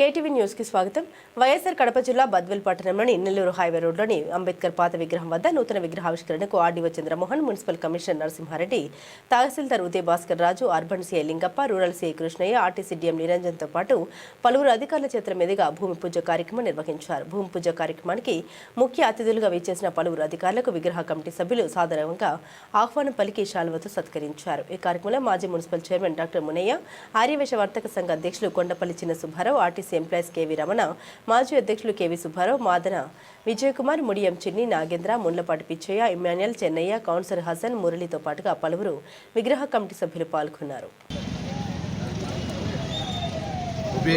KTV న్యూస్కి స్వాగతం. వైఎస్ఆర్ కడప జిల్లా బద్వేల్ పట్టణంలోని నెల్లూరు హైవే రోడ్లోని అంబేద్కర్ పాత విగ్రహం వద్ద నూతన విగ్రహావిష్కరణకు RDO Chandramohan municipal commissioner Narasimha Reddy tahsildar Udaya Bhaskar Raju urban CI Lingappa rural CI Krishnaiah RTC DM నిరంజన్తో పాటు పలువురు అధికారుల చేతుల మీదుగా భూమి పూజ కార్యక్రమం నిర్వహించారు. భూమి పూజ కార్యక్రమానికి ముఖ్య అతిథులుగా విచ్చేసిన పలువురు అధికారులకు విగ్రహ కమిటీ సభ్యులు సాధారణంగా ఆహ్వానం పలికి శాలువతో సత్కరించారు. ఈ కార్యక్రమంలో మాజీ municipal chairman doctor Munayya Aryavysya వర్తక సంఘ అధ్యక్షులు Kondapalli Chinna Subbarao RTC employees KV Ramana మాజీ అధ్యక్షులు KV Subbarao Madana Vijayakumar Mudiyam Chinni Nagendra Munlapati Pichaiah Emmanuel Chennaiah councillor Hasan మురళితో పాటుగా పలువురు విగ్రహ కమిటీ సభ్యులు పాల్గొన్నారు. ఉబే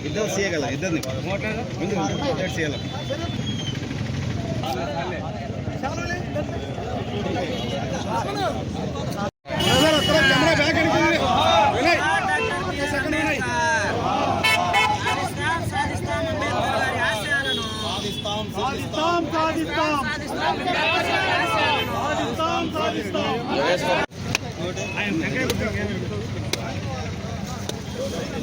ఇద్దరు చేయగల ఇద్దరిని. ఇద్దరు చేయగల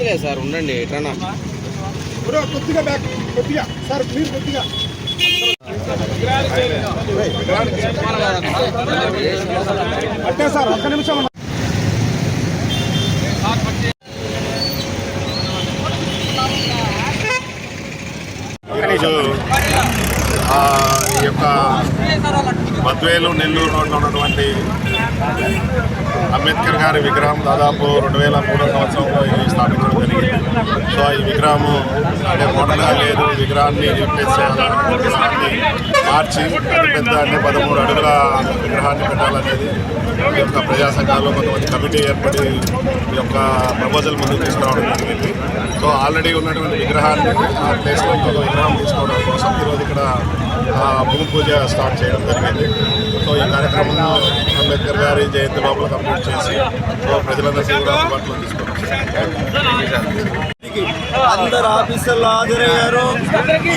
లేదు సార్ ఉండండి ఎట్లా కొద్దిగా బ్యాక్ కొద్దిగా. సార్ మీరు కొద్దిగా. అట్టే సార్ ఒక్క నిమిషం ఈరోజు ఆ, ఈ యొక్క బద్వేలు నెల్లూరు రోడ్లో ఉన్నటువంటి అంబేద్కర్ గారి విగ్రహం దాదాపు రెండు వేల మూడో సంవత్సరంలో ఇది స్థాపించడం జరిగింది. సో ఈ విగ్రహము అంటే మోడల్గా లేదు విగ్రహాన్ని రీప్లేస్ చేయాలని విగ్రహాన్ని మార్చి పెద్ద అంటే పదమూడు అడుగుల విగ్రహాన్ని పెట్టాలనేది ఈ యొక్క ప్రజా సంఘాల్లో కొంతమంది కమిటీ ఏర్పడి ఈ యొక్క ప్రపోజల్ ముందుకు తీసుకురావడం జరిగింది. సో ఆల్రెడీ ఉన్నటువంటి విగ్రహాన్ని ఆ ప్లేస్లో ఇంకొక విగ్రహం తీసుకోవడం కోసం ఈరోజు ఇక్కడ భూమి పూజ స్టార్ట్ చేయడం జరిగింది. సో ఈ కార్యక్రమంలో అంబేద్కర్ గారి జయంతి లోపల కంప్లీట్ చేసి సో ప్రజలందరికీ కూడా అందుబాటులో తీసుకున్నాం అందరు ఆఫీసర్లు హాజరయ్యారు.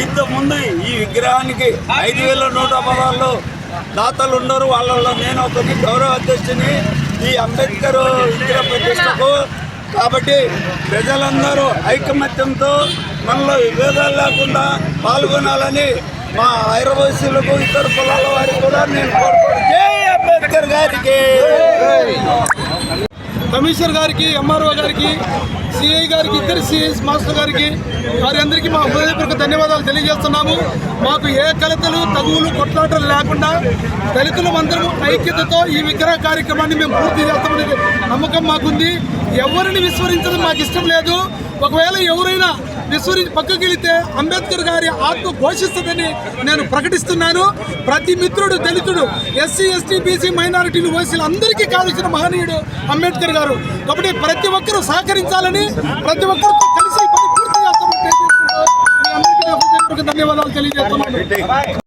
ఇంత ముందు ఈ విగ్రహానికి ఐదు వేల నూట పదాల్లో దాతలు ఉన్నారు వాళ్ళలో నేను ఒకటి గౌరవ అధ్యక్షుని ఈ అంబేద్కర్ విగ్రహ ప్రతిష్టకు. కాబట్టి ప్రజలందరూ ఐకమత్యంతో మనలో విభేదాలు లేకుండా పాల్గొనాలని మా ఐరవసీలకు ఇతర కులాల వారికి కూడా నేను కోరుకోవడం జై అంబేద్కర్ గారికి! కమిషనర్ గారికి ఎంఆర్ఓ గారికి సిఐ గారికి ఇద్దరు సిఐస్ మాస్టర్ గారికి వారందరికీ మా హృదయపూర్వక ధన్యవాదాలు తెలియజేస్తున్నాము. మాకు ఏ కలతలు తగువులు కొట్లాటలు లేకుండా దళితులు అందరం ఐక్యతతో ఈ విగ్రహ కార్యక్రమాన్ని మేము పూర్తి చేస్తామనే నమ్మకం మాకుంది. ఎవరిని విస్మరించడం మాకు ఇష్టం లేదు. ఒకవేళ ఎవరైనా విస్మరి పక్కకి వెళితే అంబేద్కర్ గారి ఆత్మ ఘోషిస్తుందని నేను ప్రకటిస్తున్నాను. ప్రతి మిత్రుడు దళితుడు ఎస్సీ ఎస్టీ బీసీ మైనారిటీలు ఓసీలు అందరికీ కావలసిన మహనీయుడు అంబేద్కర్ గారు. కాబట్టి ప్రతి ఒక్కరూ సహకరించాలని ప్రతి ఒక్కరితో కలిసి పని పూర్తి చేస్తామని అందరికీ ధన్యవాదాలు తెలియజేస్తున్నాను.